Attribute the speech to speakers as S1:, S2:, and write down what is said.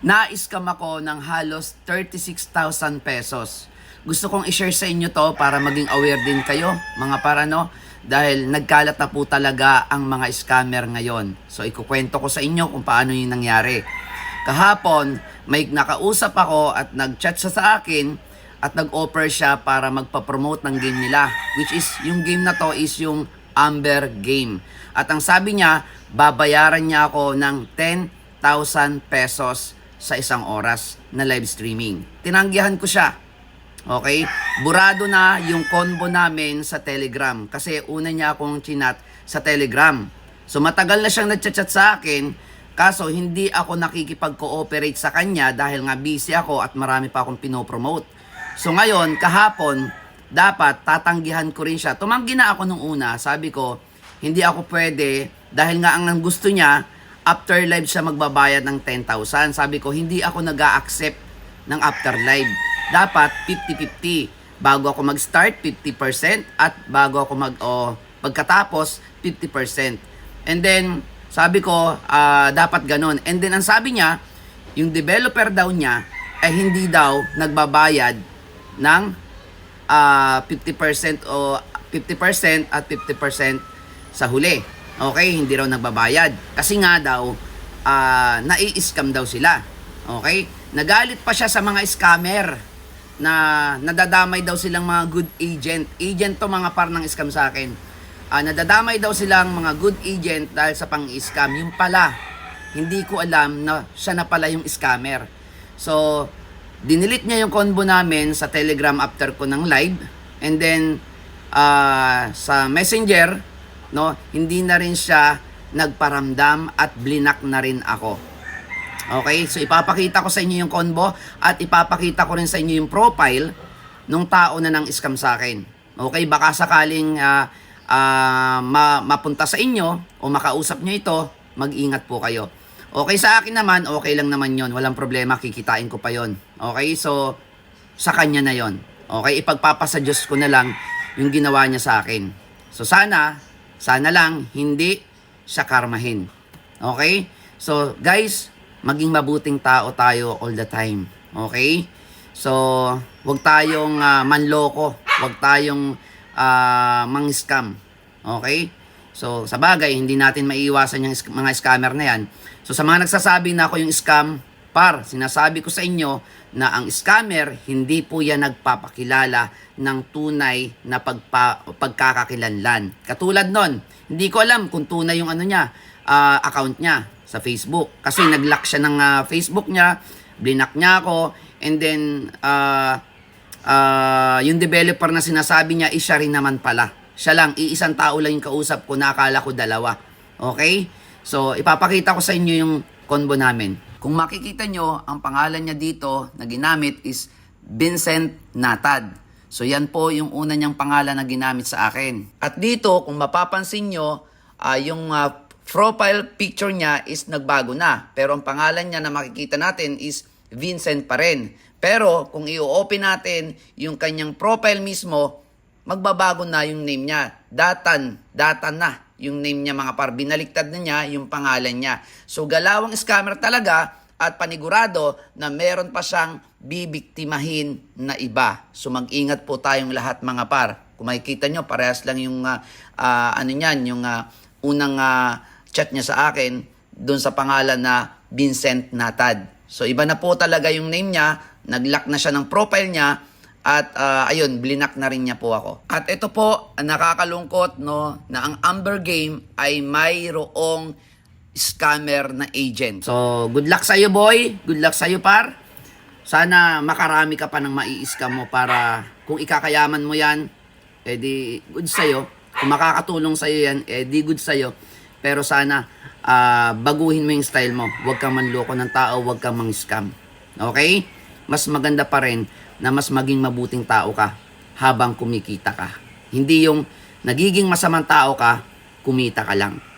S1: Na-scam ako ng halos 36,000 pesos. Gusto kong i-share sa inyo to para maging aware din kayo, mga parano, dahil nagkalat na po talaga ang mga scammer ngayon. So ikukwento ko sa inyo kung paano yung nangyari. Kahapon, may nakausap ako at nag-chat siya sa akin at nag-offer siya para magpa-promote ng game nila. Which is, yung game na to is yung Amber Game. At ang sabi niya, babayaran niya ako ng 10,000 pesos sa isang oras na live streaming. Tinanggihan ko siya. Okay? Burado na yung combo namin sa Telegram kasi una niya akong chinat sa Telegram. So matagal na siyang nagchat-chat sa akin kaso hindi ako nakikipag-cooperate sa kanya dahil nga busy ako at marami pa akong pinopromote. So ngayon, kahapon, dapat tatanggihan ko rin siya. Tumanggi na ako nung una. Sabi ko, hindi ako pwede dahil nga ang gusto niya, after live siya magbabayad ng 10,000. Sabi ko, hindi ako nag accept ng after live. Dapat 50-50. Bago ako mag-start, 50% at bago ako mag o pagkatapos 50%. And then sabi ko, ah, dapat ganun. And then ang sabi niya, yung developer daw niya ay hindi daw nagbabayad ng ah, 50% o 50% at 50% sa huli. Okay, hindi raw nagbabayad. Kasi nga daw, ah, nai-scam daw sila. Okay? Nagalit pa siya sa mga scammer na nadadamay daw silang mga good agent. Agent to mga par ng scam sa akin. Ah, nadadamay daw silang mga good agent dahil sa pang-scam. Yung pala, hindi ko alam na siya na pala yung scammer. So, dinilit niya yung convo namin sa Telegram after ko ng live. And then, ah, sa Messenger, no, hindi na rin siya nagparamdam at blinak na rin ako. Okay, so ipapakita ko sa inyo yung convo at ipapakita ko rin sa inyo yung profile nung tao na nang scam sa akin. Okay, baka sakaling ah, ah, ma- mapunta sa inyo o makausap nyo ito, mag-ingat po kayo. Okay? Sa akin naman, okay lang naman yon Walang problema, kikitain ko pa yon Okay, so sa kanya na yon Okay, ipagpapasa Diyos ko na lang yung ginawa niya sa akin. So sana, sana lang hindi siya karmahin. Okay? So guys, maging mabuting tao tayo all the time. Okay? So, wag tayong ah, manloko, wag tayong ah, mang-scam. Okay? So, sa bagay, hindi natin maiiwasan yung mga scammer na yan. So, sa mga nagsasabi na ako yung scam, par, sinasabi ko sa inyo na ang scammer, hindi po yan nagpapakilala ng tunay na pagpa, pagkakakilanlan. Katulad nun, hindi ko alam kung tunay yung ano niya, ah, account niya sa Facebook. Kasi nag-lock siya ng ah, Facebook niya, blinak niya ako, and then, ah, ah, yung developer na sinasabi niya, siya rin naman pala. Siya lang, iisang tao lang yung kausap ko, nakala ko dalawa. Okay? So, ipapakita ko sa inyo yung convo namin. Kung makikita nyo, ang pangalan niya dito na ginamit is Vincent Natad. So, yan po yung una niyang pangalan na ginamit sa akin. At dito, kung mapapansin nyo, ah, yung ah, profile picture niya is nagbago na. Pero ang pangalan niya na makikita natin is Vincent pa rin. Pero kung i-open natin yung kanyang profile mismo, magbabago na yung name niya. Datan, datan na yung name niya mga par. Binaliktad na niya yung pangalan niya. So galawang scammer talaga at panigurado na meron pa siyang bibiktimahin na iba. So mag-ingat po tayong lahat mga par. Kung makikita nyo, parehas lang yung ah, ah, ano niyan, yung ah, unang ah, chat niya sa akin doon sa pangalan na Vincent Natad. So iba na po talaga yung name niya, nag-lock na siya ng profile niya at ah, ayun, blinak na rin niya po ako. At ito po, nakakalungkot no, na ang Amber Game ay mayroong scammer na agent. So, good luck sa iyo boy. Good luck sa iyo par. Sana makarami ka pa ng mai-scam mo para kung ikakayaman mo yan, edi good sa'yo. Kung makakatulong sa'yo yan, edi good sa'yo. Pero sana ah, baguhin mo yung style mo. Huwag kang manloko ng tao, huwag kang mang-scam. Okay? Mas maganda pa rin na mas maging mabuting tao ka habang kumikita ka. Hindi yung nagiging masamang tao ka, kumita ka lang.